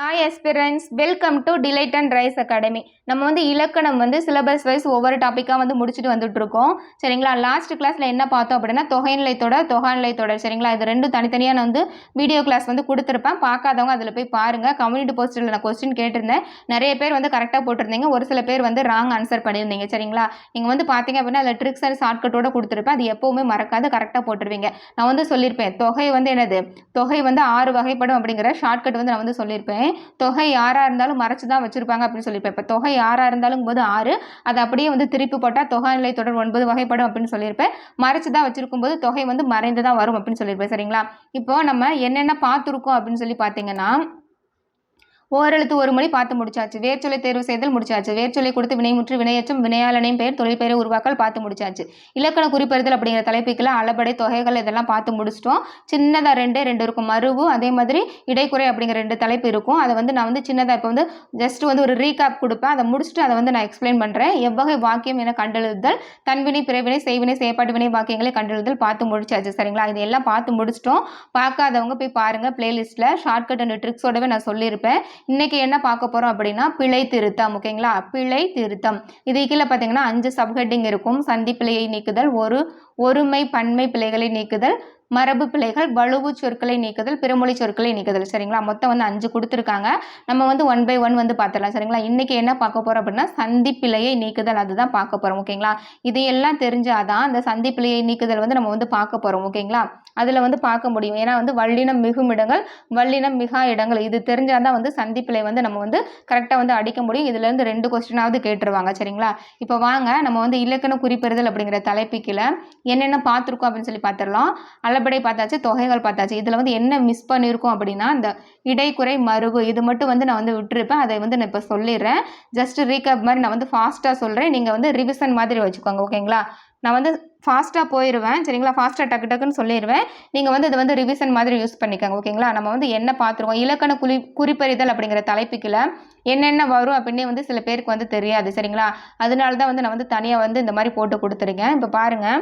Hi aspirants welcome to Delight and Rise Academy நம்ம வந்து இலக்கணம் வந்து சிலபஸ் வைஸ் ஒவ்வொரு டாப்பிக்காக வந்து முடிச்சுட்டு வந்துட்டுருக்கோம். சரிங்களா? லாஸ்ட் கிளாஸில் என்ன பார்த்தோம் அப்படின்னா தொகைநிலை தொடர் தொகைநிலை தொடர். சரிங்களா? இது ரெண்டும் தனித்தனியாக நான் வந்து வீடியோ கிளாஸ் வந்து கொடுத்துருப்பேன். பார்க்காதவங்க அதில் போய் பாருங்கள் கம்யூனிட்டி போஸ்டரில் நான் கொஸ்டின் கேட்டிருந்தேன். நிறைய பேர் வந்து கரெக்டாக போட்டிருந்தீங்க. ஒரு சில பேர் வந்து ராங் ஆன்சர் பண்ணியிருந்தீங்க. சரிங்களா? நீங்கள் வந்து பார்த்தீங்க அப்படின்னா அதில் ட்ரிக்ஸ் அண்ட் ஷார்ட்கட்டோட கொடுத்துருப்பேன். அது எப்போவுமே மறக்காது. கரெக்டாக போட்டுருவீங்க. நான் வந்து சொல்லியிருப்பேன். தொகை வந்து என்னது? தொகை வந்து ஆறு வகைப்படும் அப்படிங்கிற ஷார்ட்கட் வந்து நான் வந்து சொல்லியிருப்பேன். தொகை யாராக இருந்தாலும் மறைச்சு தான் வச்சுருப்பாங்க அப்படின்னு சொல்லியிருப்பேன். இப்போ தொகை யாராக இருந்தாலும் போது ஆறு அது அப்படியே வந்து திருப்பி போட்டால் தொகை நிலை தொடர் ஒன்பது வகைப்படும் அப்படின்னு சொல்லியிருப்பேன். மறைச்சு தான் வச்சிருக்கும் போது தொகை வந்து மறைந்து தான் வரும் அப்படின்னு சொல்லியிருப்பேன் சரிங்களா? இப்போ நம்ம என்னென்ன பார்த்துருக்கோம் அப்படின்னு சொல்லி பார்த்தீங்கன்னா ஓரெழுத்து ஒரு மொழி பார்த்து முடிச்சாச்சு. வேர்ச்சொலை தேர்வு செய்தல் முடிச்சாச்சு. வேர்ச்சொலை கொடுத்து வினைமுற்று வினையச்சம் வினையாளனையும் பெயர் தொழில் பெயரை உருவாக்கல் பார்த்து முடிச்சாச்சு. இலக்கண குறிப்பறிதல் அப்படிங்கிற தலைப்புக்கெல்லாம் அளபடை தொகைகள் இதெல்லாம் பார்த்து முடிச்சிட்டோம். சின்னதாக ரெண்டே ரெண்டு இருக்கும். மருவு அதே மாதிரி இடைக்குறை அப்படிங்கிற ரெண்டு தலைப்பு இருக்கும். அதை வந்து நான் வந்து சின்னதாக இப்போ வந்து ஜஸ்ட் வந்து ஒரு ரீகாப் கொடுப்பேன். அதை முடிச்சுட்டு அதை வந்து நான் எக்ஸ்பிளைன் பண்ணுறேன் எவ்வகை வாக்கியம் என கண்டெழுதல் தன்வினை பிறவினை செய்வினை செயற்பாட்டு வினை வாக்கியங்களை கண்டெழுதல் பார்த்து முடிச்சாச்சு. சரிங்களா? இது எல்லாம் பார்த்து முடிச்சிட்டோம். பார்க்காதவங்க போய் பாருங்கள் பிளேலிஸ்ட்டில் ஷார்ட்கட் அண்ட் ட்ரிக்ஸோடவே நான் சொல்லியிருப்பேன். இன்னைக்கு என்ன பார்க்க போகிறோம் அப்படின்னா பிழை திருத்தம் ஓகேங்களா பிழை திருத்தம். இது கீழே பார்த்தீங்கன்னா அஞ்சு சப்ஹெட்டிங் இருக்கும். சந்தி பிழையை நீக்குதல் ஒரு ஒருமை பன்மை பிழைகளை நீக்குதல் மரபு பிழைகள் வலுவு சொற்களை நீக்குதல் பிறமொழி சொற்களை நீக்குதல். சரிங்களா? மொத்தம் வந்து அஞ்சு கொடுத்துருக்காங்க. நம்ம வந்து ஒன் பை ஒன் வந்து பார்த்துடலாம் சரிங்களா? இன்றைக்கி என்ன பார்க்க போகிறோம் அப்படின்னா சந்தி பிழையை நீக்குதல் அதுதான் பார்க்க போகிறோம் ஓகேங்களா? இதையெல்லாம் தெரிஞ்சாதான் அந்த சந்தி பிழையை நீக்குதல் வந்து நம்ம வந்து பார்க்க போகிறோம் ஓகேங்களா? அதில் வந்து பார்க்க முடியும். ஏன்னா வந்து வல்லினம் மிகும் இடங்கள் வல்லினம் மிகா இடங்கள். இது தெரிஞ்சால் தான் வந்து சந்திப்பிழை வந்து நம்ம வந்து கரெக்டாக வந்து அடிக்க முடியும். இதுலேருந்து ரெண்டு கொஸ்டினாவது கேட்டுருவாங்க. சரிங்களா? இப்போ வாங்க நம்ம வந்து இலக்கண குறிப்பெறுதல் அப்படிங்கிற தலைப்புக்கில் என்னென்ன பார்த்துருக்கோம் அப்படின்னு சொல்லி பார்த்துடலாம் அளபடை பார்த்தாச்சு தொகைகள் பார்த்தாச்சு. இதில் வந்து என்ன மிஸ் பண்ணியிருக்கோம் அப்படின்னா இந்த இடைக்குறை மருவு இது மட்டும் வந்து நான் வந்து விட்டுருப்பேன். அதை வந்து நான் இப்போ சொல்லிடுறேன். ஜஸ்ட் ரீகப் மாதிரி நான் வந்து ஃபாஸ்ட்டாக சொல்கிறேன் நீங்கள் வந்து ரிவிஷன் மாதிரி வச்சுக்கோங்க ஓகேங்களா நான் வந்து ஃபாஸ்ட்டாக போயிடுவேன் சரிங்களா? ஃபாஸ்ட்டாக டக்கு டக்குன்னு சொல்லிடுவேன். நீங்கள் வந்து இதை வந்து ரிவிஷன் மாதிரி யூஸ் பண்ணிக்கோங்க ஓகேங்களா நம்ம வந்து என்ன பார்த்துருக்கோம்? இலக்கண குறி குறிப்பறிதல் அப்படிங்கிற தலைப்புக்கில் என்னென்ன வரும் அப்படின்னே வந்து சில பேருக்கு வந்து தெரியாது சரிங்களா? அதனால தான் வந்து நான் வந்து தனியாக வந்து இந்த மாதிரி போட்டு கொடுத்துருக்கேன். இப்போ பாருங்கள்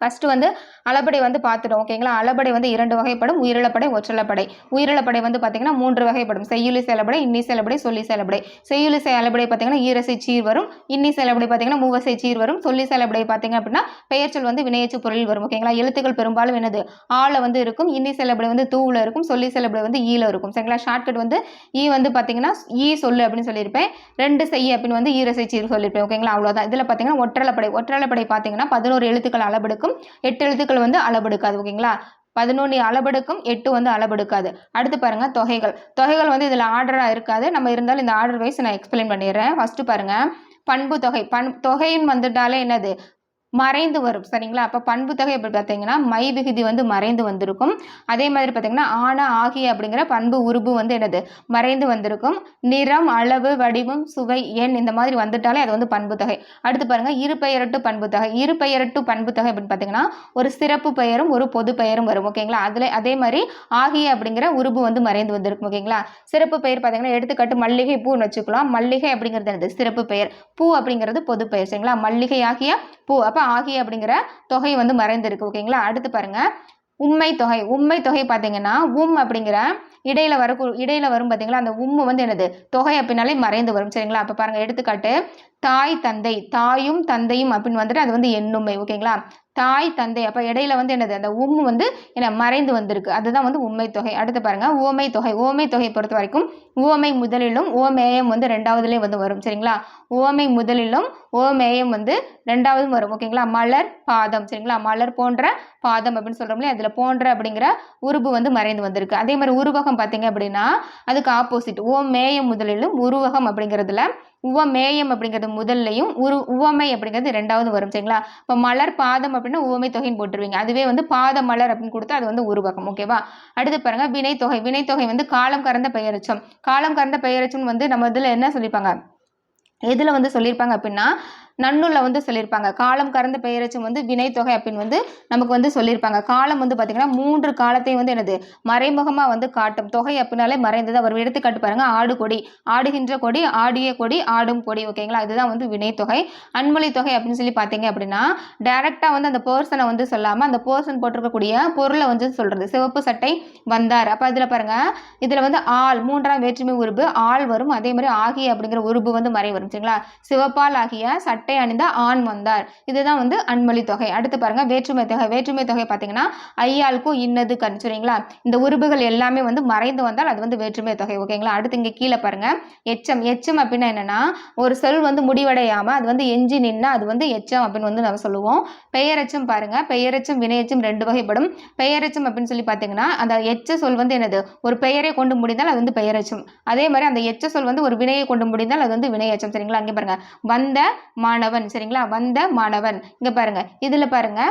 ஃபஸ்ட்டு வந்து அளபடை வந்து பார்த்துட்டோம் ஓகேங்களா அளபடை வந்து இரண்டு வகைப்படும். உயிரிழப்படை ஒற்றலப்படை. உயிரிழப்படை வந்து பார்த்திங்கன்னா மூன்று வகைப்படும். செய்யுளி செயலபடை இன்னி செயலபடை சொல்லி செயலபடை செய்யுளி செயலபடை பார்த்திங்கன்னா ஈரசை சீர் வரும். இன்னி செயலபடை பார்த்திங்கன்னா மூவசை சீர் வரும். சொல்லி செயலபடை பார்த்திங்க அப்படின்னா பெயர்ச்சொல் வந்து வினையச்சு பொருளில் வரும் ஓகேங்களா எழுத்துக்கள் பெரும்பாலும் என்னது? ஆளை வந்து இருக்கும். இன்னி செயலபடை வந்து தூவில் இருக்கும். சொல்லி செயலபடை வந்து ஈல இருக்கும். சரிங்களா? ஷார்ட்கட் வந்து ஈ வந்து பார்த்திங்கன்னா ஈ சொல்லு அப்படின்னு சொல்லியிருப்பேன். ரெண்டு செய்ய அப்படின்னு வந்து ஈரசை சீர் சொல்லியிருப்பேன் ஓகேங்களா அவ்வளோதான் இதில் பார்த்திங்கன்னா ஒற்றலப்படை. ஒற்றலப்படை பார்த்திங்கன்னா பதினோரு எழுத்துக்கள் அளபெடுக்கும் எட்டு எழுத்துக்கள் வந்து அளபெடுக்காது ஓகேங்களா? பதினொன்று அளபெடுக்கும் எட்டு வந்து அளபெடுக்காது அடுத்து பாருங்கள் தொகைகள். தொகைகள் வந்து இதில் ஆர்டராக இருக்காது. நம்ம இருந்தாலும் இந்த ஆர்டர் வைஸ் நான் எக்ஸ்பிளைன் பண்ணிடுறேன். ஃபஸ்ட்டு பாருங்கள் பண்பு தொகை. பண் தொகைன்னு வந்துட்டாலே என்னது? மறைந்து வரும். சரிங்களா? அப்போ பண்பு தொகை எப்படி பார்த்தீங்கன்னா மை விகுதி வந்து மறைந்து வந்திருக்கும். அதே மாதிரி பார்த்தீங்கன்னா ஆன ஆகிய அப்படிங்கிற பண்பு உருபு வந்து என்னது? மறைந்து வந்திருக்கும். நிறம் அளவு வடிவம் சுவை எண் இந்த மாதிரி வந்துட்டாலே அது வந்து பண்பு தொகை அடுத்து பாருங்க இரு பெயரட்டு பண்பு தொகை இரு பெயரட்டு பண்பு தொகை அப்படின்னு பார்த்தீங்கன்னா ஒரு சிறப்பு பெயரும் ஒரு பொது பெயரும் வரும். ஓகேங்களா? அதில் அதே மாதிரி ஆகிய அப்படிங்கிற உருபு வந்து மறைந்து வந்திருக்கும். ஓகேங்களா? சிறப்பு பெயர் பார்த்தீங்கன்னா எடுத்துக்காட்டு மல்லிகை பூன்னு வச்சுக்கலாம். மல்லிகை அப்படிங்கிறது என்னது? சிறப்பு பெயர். பூ அப்படிங்கிறது பொது பெயர். சரிங்களா? மல்லிகை ஆகிய பூ. அப்போ ஆகிய அப்படிங்கிற தொகை வந்து மறைந்திருக்கு. ஓகேங்களா? அடுத்து பாருங்க. உண்மை தொகை. உண்மை தொகை பார்த்தீங்கன்னா உம் அப்படிங்கிற இடையில வர இடையில வரும் பார்த்தீங்களா அந்த உம்மு வந்து என்னது? தொகை அப்படின்னாலே மறைந்து வரும். சரிங்களா? அப்போ பாருங்க எடுத்துக்காட்டு தாய் தந்தை. தாயும் தந்தையும் அப்படின்னு வந்துட்டு அது வந்து எண்ணுமை. ஓகேங்களா? தாய் தந்தை அப்போ இடையில வந்து என்னது? அந்த உம் வந்து என்ன மறைந்து வந்திருக்கு. அதுதான் வந்து உண்மை தொகை. அடுத்து பாருங்க ஓமை தொகை. ஓமை தொகை பொறுத்த வரைக்கும் ஓமை முதலிலும் ஓமேயம் வந்து ரெண்டாவதுலேயும் வந்து வரும். சரிங்களா? ஓமை முதலிலும் ஓமேயம் வந்து ரெண்டாவதும் வரும். ஓகேங்களா? மலர் பாதம். சரிங்களா? மலர் போன்ற பாதம் அப்படின்னு சொல்கிறோம்ல அதில் போன்ற அப்படிங்கிற உருபு வந்து மறைந்து வந்திருக்கு. அதே மாதிரி உருவகம் பார்த்தீங்க அப்படின்னா அதுக்கு ஆப்போசிட் ஓமேயம் முதலிலும் உருவகம் அப்படிங்கிறதுல உவமேயம் அப்படிங்கிறது முதல்லையும் உரு உவமை அப்படிங்கிறது ரெண்டாவது வரும் சரிங்களா? இப்போ மலர் பாதம் அப்படின்னா உவமை தொகைன்னு போட்டுருவீங்க. அதுவே வந்து பாத மலர் அப்படின்னு கொடுத்தா அது வந்து உருவகம் ஓகேவா அடுத்து பாருங்க வினைத்தொகை வினைத்தொகை வந்து காலம் கறந்த பெயரச்சம். காலம் கறந்த பெயரச்சம் வந்து நம்ம இதில் என்ன சொல்லியிருப்பாங்க எதில் வந்து சொல்லியிருப்பாங்க அப்படின்னா நன்னூலில் வந்து சொல்லியிருப்பாங்க. காலம் கறந்த பெயரச்சம் வந்து வினைத்தொகை அப்படின்னு வந்து நமக்கு வந்து சொல்லியிருப்பாங்க. காலம் வந்து பார்த்திங்கன்னா மூன்று காலத்தையும் வந்து என்னது? மறைமுகமாக வந்து காட்டும். தொகை அப்படின்னாலே மறைந்தது. ஒரு எடுத்துக்காட்டு பாருங்க. ஆடு கொடி. ஆடுகின்ற கொடி ஆடிய கொடி ஆடும் கொடி. ஓகேங்களா இதுதான் வந்து வினைத்தொகை அன்மொழி தொகை அப்படின்னு சொல்லி பார்த்தீங்க அப்படின்னா டைரெக்டாக வந்து அந்த பர்சனை வந்து சொல்லாமல் அந்த பர்சன் போட்டிருக்கக்கூடிய பொருளை வந்து சொல்கிறது சிவப்பு சட்டை வந்தார். அப்போ இதில் பாருங்கள் இதில் வந்து ஆள் மூன்றாம் வேற்றுமை உருபு ஆள் வரும். அதே மாதிரி ஆகிய அப்படிங்கிற உருபு வந்து மறை வரும் சரிங்களா? சிவப்பால் ஆகிய சட்டை அணிந்த ஆண் வந்தார். இதுதான் வந்து அன்மொழி தொகை. அடுத்து பாருங்க வேற்றுமை தொகை. வேற்றுமை தொகை பார்த்தீங்கன்னா ஐயாளுக்கும் இன்னது கண் சரிங்களா? இந்த உறுப்புகள் எல்லாமே வந்து மறைந்து வந்தால் அது வந்து வேற்றுமை தொகை ஓகேங்களா? அடுத்து இங்கே கீழே பாருங்க எச்சம். எச்சம் அப்படின்னா என்னன்னா ஒரு சொல் வந்து முடிவடையாம அது வந்து எஞ்சி நின்னா அது வந்து எச்சம் அப்படின்னு வந்து நம்ம சொல்லுவோம். பெயரச்சம் பாருங்க பெயரச்சம் வினையச்சம் ரெண்டு வகைப்படும். பெயரச்சம் அப்படின்னு சொல்லி பார்த்தீங்கன்னா அந்த எச்ச சொல் வந்து என்னது? ஒரு பெயரை கொண்டு முடிந்தால் அது வந்து பெயரச்சம். அதே மாதிரி அந்த எச்ச சொல் வந்து ஒரு வினையை கொண்டு முடிந்தால் அது வந்து வினையச்சம் சரிங்களா? அங்கே பாருங்க வந்த மாணவன் சரிங்களா? வந்த மாணவன். இங்கே பாருங்க. இதில் பாருங்க.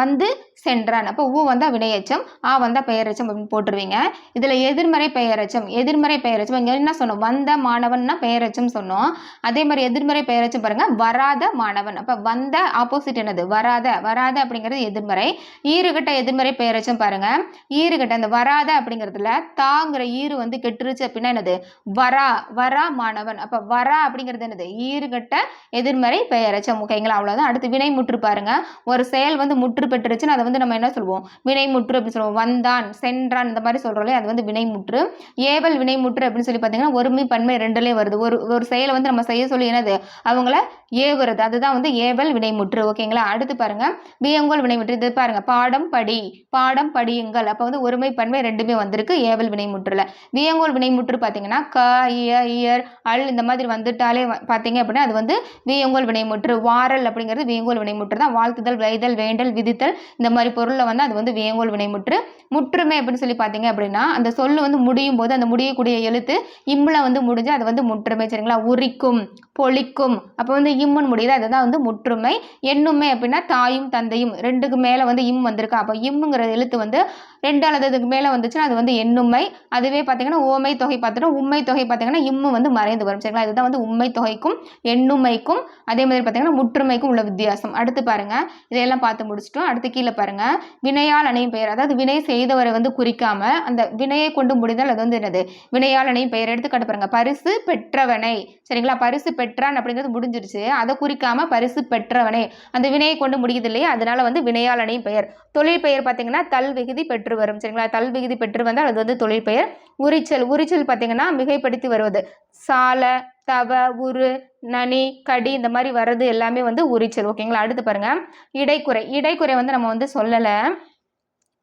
வந்து சென்றான். அப்போ ஊ வந்தால் வினையச்சம் ஆ வந்தால் பெயரச்சம் அப்படின்னு போட்டுருவீங்க. இதில் எதிர்மறை பெயரச்சம் எதிர்மறை பெயரச்சம் இங்கே என்ன சொன்னோம்? வந்த மாணவன்னா பெயரச்சம் சொன்னோம். அதே மாதிரி எதிர்மறை பெயரச்சம் பாருங்கள் வராத மாணவன். அப்போ வந்த ஆப்போசிட் என்னது? வராத. வராத அப்படிங்கிறது எதிர்மறை. ஈறுகட்ட எதிர்மறை பெயரச்சம் பாருங்கள் ஈறுகட்ட அந்த வராத அப்படிங்கிறதுல தாங்கிற ஈறு வந்து கெட்டுருச்சு அப்படின்னா என்னது? வரா. வரா மாணவன். அப்போ வரா அப்படிங்கிறது என்னது? ஈறுகட்ட எதிர்மறை பெயரச்சம். ஓகேங்களா? அவ்வளோதான் அடுத்து வினை முற்று பாருங்கள் ஒரு செயல் வந்து முற்று பெற்றுருச்சுன்னு அதை வந்து நம்ம என்ன சொல்லுவோம்? வினைமுற்று அப்படின்னு சொல்லுவோம். வந்தான் சென்றான் இந்த மாதிரி சொல்கிறோம்லே அது வந்து வினைமுற்று. ஏவல் வினைமுற்று அப்படின்னு சொல்லி பார்த்தீங்கன்னா ஒருமை பன்மை ரெண்டுலேயே வருது. ஒரு ஒரு செயலை வந்து நம்ம செய்ய சொல்லி என்னது? அவங்கள ஏவுறது. அதுதான் வந்து ஏவல் வினைமுற்று. ஓகேங்களா? அடுத்து பாருங்க. வியங்கோல் வினைமுற்று. இது பாருங்க. பாடம் படி. பாடம் படியுங்கள். அப்போ வந்து ஒருமை பன்மை ரெண்டுமே வந்திருக்கு. ஏவல் வினைமுற்றுல. வியங்கோல் வினைமுற்று பார்த்தீங்கன்னா க இய இயர் அல் இந்த மாதிரி வந்துட்டாலே பார்த்தீங்க அப்படின்னா அது வந்து வியங்கோல் வினைமுற்று. வாரல் அப்படிங்கிறது வியங்கோல் வினைமுற்று தான். வாழ்த்துதல் வைதல் வேண்டல் விதித்தல் இந்த மாதிரி பொருளில் வந்து அது வந்து வேங்கோல் வினைமுற்று முற்றுமை அப்படின்னு சொல்லி பார்த்தீங்க அப்படின்னா அந்த சொல்லு வந்து முடியும் போது அந்த முடியக்கூடிய எழுத்து இம்மில் வந்து முடிஞ்சு அது வந்து முற்றுமை சரிங்களா? உரிக்கும் பொழிக்கும். அப்போ வந்து இம்முன்னு முடியுது? அதுதான் வந்து முற்றுமை. எண்ணுமை அப்படின்னா தாயும் தந்தையும் ரெண்டுக்கு மேலே வந்து இம் வந்திருக்கு? அப்போ இம்முங்கிற எழுத்து வந்து ரெண்டு அல்லது அதுக்கு மேலே வந்துச்சுன்னா அது வந்து எண்ணுமை. அதுவே பார்த்தீங்கன்னா ஓமை தொகை பார்த்துட்டோம் உண்மை தொகை பார்த்தீங்கன்னா இம்மு வந்து மறைந்து வரும். சரிங்களா? இதுதான் வந்து உண்மை தொகைக்கும் எண்ணுமைக்கும் அதே மாதிரி பார்த்தீங்கன்னா முற்றுமைக்கும் உள்ள வித்தியாசம். அடுத்து பாருங்க. இதையெல்லாம் பார்த்து முடிச்சிட்டோம். அடுத்து கீழே பாருங்க. வினையால் அணையும் பெயர். அதாவது வினை செய்தவரை வந்து குறிக்காம அந்த வினையை கொண்டு முடிந்தால் அது வந்து என்னது? வினையால் அணையும் பெயர். எடுத்துக்காட்டு பாருங்க. பரிசு பெற்றவனை. சரிங்களா? பரிசு பெற்றான் அப்படிங்கிறது முடிஞ்சிருச்சு. அதை குறிக்காம பரிசு பெற்றவனே. அந்த வினையை கொண்டு முடியுது இல்லையா அதனால வந்து வினையாளனையும் பெயர். தொழில் பெயர் பார்த்தீங்கன்னா தல் விகுதி பெற்று வரும். சரிங்களா? தல் விகுதி பெற்று வந்தால் அது வந்து தொழில் பெயர். உரிச்சல். உரிச்சல் பார்த்தீங்கன்னா மிகைப்படுத்தி வருவது. சால தவ உரு நனி கடி இந்த மாதிரி வர்றது எல்லாமே வந்து உரிச்சல். ஓகேங்களா? அடுத்து பாருங்க. இடைக்குறை. இடைக்குறை வந்து நம்ம வந்து சொல்லலை.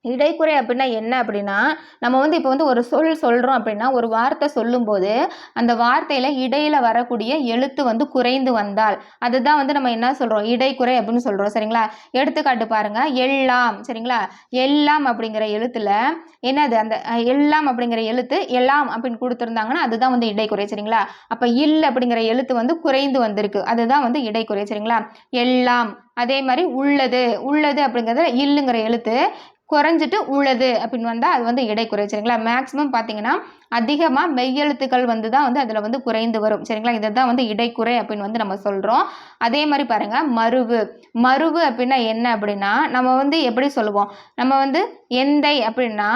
இடைக்குறை அப்படின்னா என்ன அப்படின்னா நம்ம வந்து இப்போ வந்து ஒரு சொல் சொல்கிறோம் அப்படின்னா ஒரு வார்த்தை சொல்லும்போது அந்த வார்த்தையில் இடையில் வரக்கூடிய எழுத்து வந்து குறைந்து வந்தால் அதுதான் வந்து நம்ம என்ன சொல்கிறோம் இடைக்குறை அப்படின்னு சொல்கிறோம் சரிங்களா? எடுத்துக்காட்டு பாருங்கள் எல்லாம் சரிங்களா? எல்லாம் அப்படிங்கிற எழுத்துல என்னது? அந்த எல்லாம் அப்படிங்கிற எழுத்து எல்லாம் அப்படின்னு கொடுத்துருந்தாங்கன்னா அதுதான் வந்து இடைக்குறை. சரிங்களா? அப்போ இல் அப்படிங்கிற எழுத்து வந்து குறைந்து வந்திருக்கு. அதுதான் வந்து இடைக்குறை. சரிங்களா? எல்லாம் அதே மாதிரி உள்ளது. உள்ளது அப்படிங்கிறது இல்லுங்கிற எழுத்து குறைஞ்சிட்டு உள்ளது அப்படின்னு வந்தால் அது வந்து இடைக்குறை சரிங்களா? மேக்ஸிமம் பார்த்தீங்கன்னா அதிகமாக மெய்யெழுத்துக்கள் வந்து தான் வந்து அதில் வந்து குறைந்து வரும் சரிங்களா? இதை தான் வந்து இடைக்குறை அப்படின்னு வந்து நம்ம சொல்கிறோம் அதே மாதிரி பாருங்கள் மருவு. மருவு அப்படின்னா என்ன அப்படின்னா நம்ம வந்து எப்படி சொல்லுவோம்? நம்ம வந்து எந்தை அப்படின்னா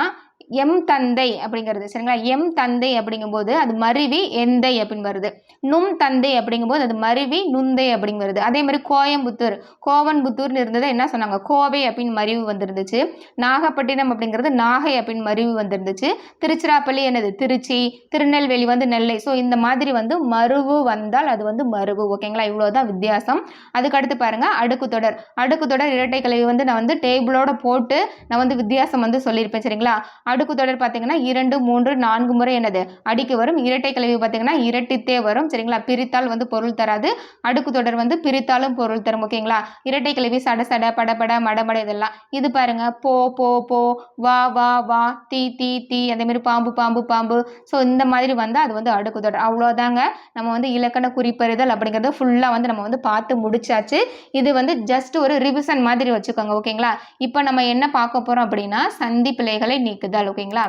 எம் தந்தை அப்படிங்கிறது சரிங்களா? எம் தந்தை அப்படிங்கும்போது அது மருவி எந்தை அப்படின்னு வருது. நும் தந்தை அப்படிங்கும்போது அது மருவி நுந்தை அப்படின்னு வருது. அதே மாதிரி கோயம்புத்தூர் கோவன்புத்தூர்னு இருந்தது என்ன சொன்னாங்க? கோவை அப்படின்னு மறிவு வந்திருந்துச்சு. நாகப்பட்டினம் அப்படிங்கிறது நாகை அப்படின்னு மறிவு வந்திருந்துச்சு. திருச்சிராப்பள்ளி என்னது? திருச்சி திருநெல்வேலி வந்து நெல்லை. ஸோ இந்த மாதிரி வந்து மருவு வந்தால் அது வந்து மருவு ஓகேங்களா? இவ்வளோதான் வித்தியாசம். அதுக்கடுத்து பாருங்க அடுக்கு தொடர். அடுக்கு தொடர் இரட்டை கலவி வந்து நான் வந்து டேபிளோட போட்டு நான் வந்து வித்தியாசம் வந்து சொல்லியிருப்பேன் சரிங்களா? அடுக்கு தொடர் பார்த்தீங்கன்னா இரண்டு மூன்று நான்கு முறை என்னது? அடிக்கு வரும். இரட்டை கழிவு பார்த்தீங்கன்னா இரட்டித்தே வரும். சரிங்களா? பிரித்தால் வந்து பொருள் தராது. அடுக்கு தொடர் வந்து பிரித்தாலும் பொருள் தரும். ஓகேங்களா? இரட்டை கழிவு சட சட படபட மடமட இதெல்லாம். இது பாருங்க. போ போ போ வா வா வா தீ தீ தீ அந்த மாதிரி பாம்பு பாம்பு பாம்பு. ஸோ இந்த மாதிரி வந்து அது வந்து அடுக்கு தொடர். அவ்வளோதாங்க நம்ம வந்து இலக்கண குறிப்பறிதல் அப்படிங்கிறது ஃபுல்லாக வந்து நம்ம வந்து பார்த்து முடிச்சாச்சு. இது வந்து ஜஸ்ட் ஒரு ரிவிஷன் மாதிரி வச்சுக்கோங்க. ஓகேங்களா? இப்போ நம்ம என்ன பார்க்க போகிறோம் அப்படின்னா சந்தி பிழைகளை நீக்குதல். ஓகேங்களா?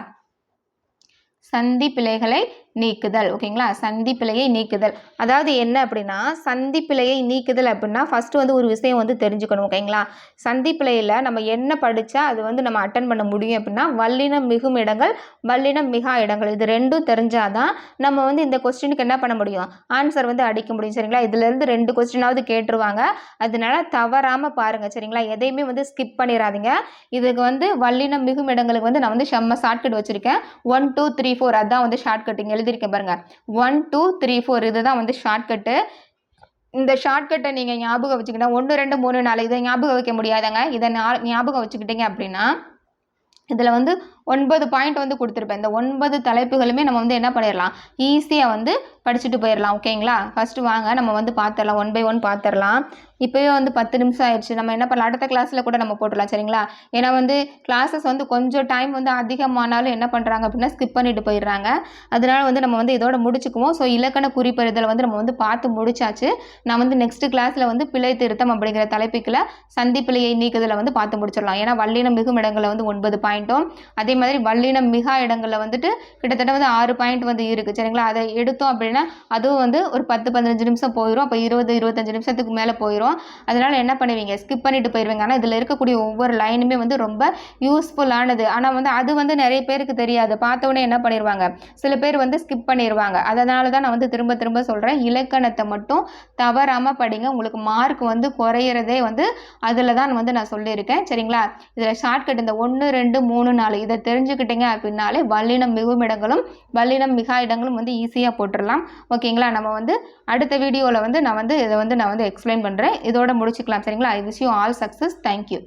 சந்தி பிழைகளை நீக்குதல் ஓகேங்களா? சந்திப்பிலையை நீக்குதல். அதாவது என்ன அப்படின்னா சந்திப்பிலையை நீக்குதல் அப்படின்னா ஃபஸ்ட்டு வந்து ஒரு விஷயம் வந்து தெரிஞ்சுக்கணும் ஓகேங்களா? சந்திப்பிலையில் நம்ம என்ன படித்தா அது வந்து நம்ம அட்டன் பண்ண முடியும் அப்படின்னா வல்லினம் மிகும் இடங்கள் வல்லினம் மிகா இடங்கள். இது ரெண்டும் தெரிஞ்சாதான் நம்ம வந்து இந்த கொஸ்டினுக்கு என்ன பண்ண முடியும்? ஆன்சர் வந்து அடிக்க முடியும் சரிங்களா? இதுலேருந்து ரெண்டு கொஸ்டினாவது கேட்டுருவாங்க. அதனால தவறாமல் பாருங்கள் சரிங்களா? எதையுமே வந்து ஸ்கிப் பண்ணிடாதீங்க இதுக்கு வந்து வல்லினம் மிகும் இடங்களுக்கு வந்து நான் வந்து செம்ம ஷார்ட்கட் வச்சுருக்கேன். ஒன் டூ த்ரீ ஃபோர் அதான் வந்து ஷார்ட்கட்டிங் எழுதியிருக்கேன் பாருங்கள் ஒன் டூ த்ரீ ஃபோர் இதுதான் வந்து ஷார்ட்கட்டு இந்த ஷார்ட்கட்டை நீங்கள் ஞாபகம் வச்சுக்கிட்டா ஒன்று ரெண்டு மூணு நாலு இதை ஞாபகம் வைக்க முடியாதங்க. இதை ஞாபகம் வச்சுக்கிட்டீங்க அப்படின்னா இதில் வந்து ஒன்பது பாயிண்ட் வந்து கொடுத்துருப்பேன். இந்த ஒன்பது தலைப்புகளுமே நம்ம வந்து என்ன பண்ணிடலாம் ஈஸியாக வந்து படிச்சுட்டு போயிடலாம் ஓகேங்களா ஃபஸ்ட்டு வாங்க நம்ம வந்து பார்த்துடலாம் ஒன் பை ஒன் பார்த்துடலாம் இப்போவே வந்து பத்து நிமிஷம் ஆயிடுச்சு. நம்ம என்ன பண்ணலாம்? அடுத்த கிளாஸில் கூட நம்ம போட்டுடலாம் சரிங்களா? ஏன்னா வந்து கிளாஸஸ் வந்து கொஞ்சம் டைம் வந்து அதிகமானாலும் என்ன பண்ணுறாங்க அப்படின்னா ஸ்கிப் பண்ணிட்டு போயிடுறாங்க. அதனால வந்து நம்ம வந்து இதோட முடிச்சுக்குவோம். ஸோ இலக்கண குறிப்பறிதல் வந்து நம்ம வந்து பார்த்து முடிச்சாச்சு. நான் வந்து நெக்ஸ்ட் கிளாஸில் வந்து பிழை திருத்தம் அப்படிங்கிற தலைப்புக்குள்ள சந்தி பிழையை நீக்குதலை வந்து பார்த்து முடிச்சிடலாம் ஏன்னா வல்லினம் மிகும் இடங்களில் வந்து ஒன்பது பாயிண்ட்டும் அதே அதே மாதிரி வல்லினம் மிகா இடங்களில் வந்துட்டு கிட்டத்தட்ட வந்து ஆறு பாயிண்ட் வந்து இருக்குது சரிங்களா? அதை எடுத்தோம் அப்படின்னா அதுவும் வந்து ஒரு பத்து பதினஞ்சு நிமிஷம் போயிடும் அப்போ இருபது இருபத்தஞ்சு நிமிஷத்துக்கு மேலே போயிடும் அதனால் என்ன பண்ணுவீங்க? ஸ்கிப் பண்ணிட்டு போயிடுவீங்க ஆனால் இதில் இருக்கக்கூடிய ஒவ்வொரு லைனுமே வந்து ரொம்ப யூஸ்ஃபுல்லானது ஆனால் வந்து அது வந்து நிறைய பேருக்கு தெரியாது. பார்த்தோன்னே என்ன பண்ணிடுவாங்க சில பேர் வந்து ஸ்கிப் பண்ணிடுவாங்க அதனால தான் நான் வந்து திரும்ப திரும்ப சொல்கிறேன் இலக்கணத்தை மட்டும் தவறாமல் படிங்க. உங்களுக்கு மார்க் வந்து குறையிறதே வந்து அதில் தான் வந்து நான் சொல்லியிருக்கேன். சரிங்களா? இதில் ஷார்ட்கட் இந்த ஒன்று ரெண்டு மூணு நாலு இதை தெரிஞ்சுக்கிட்டீங்க அப்படின்னாலே வல்லினம் மிகும் இடங்களும் வல்லினம் மிகா இடங்களும் வந்து ஈஸியாக போட்டுடலாம். ஓகேங்களா நம்ம வந்து அடுத்த வீடியோவில் வந்து நான் வந்து இதை வந்து நான் வந்து எக்ஸ்பிளைன் பண்ணுறேன் இதோட முடிச்சுக்கலாம் சரிங்களா? I wish you all success thank you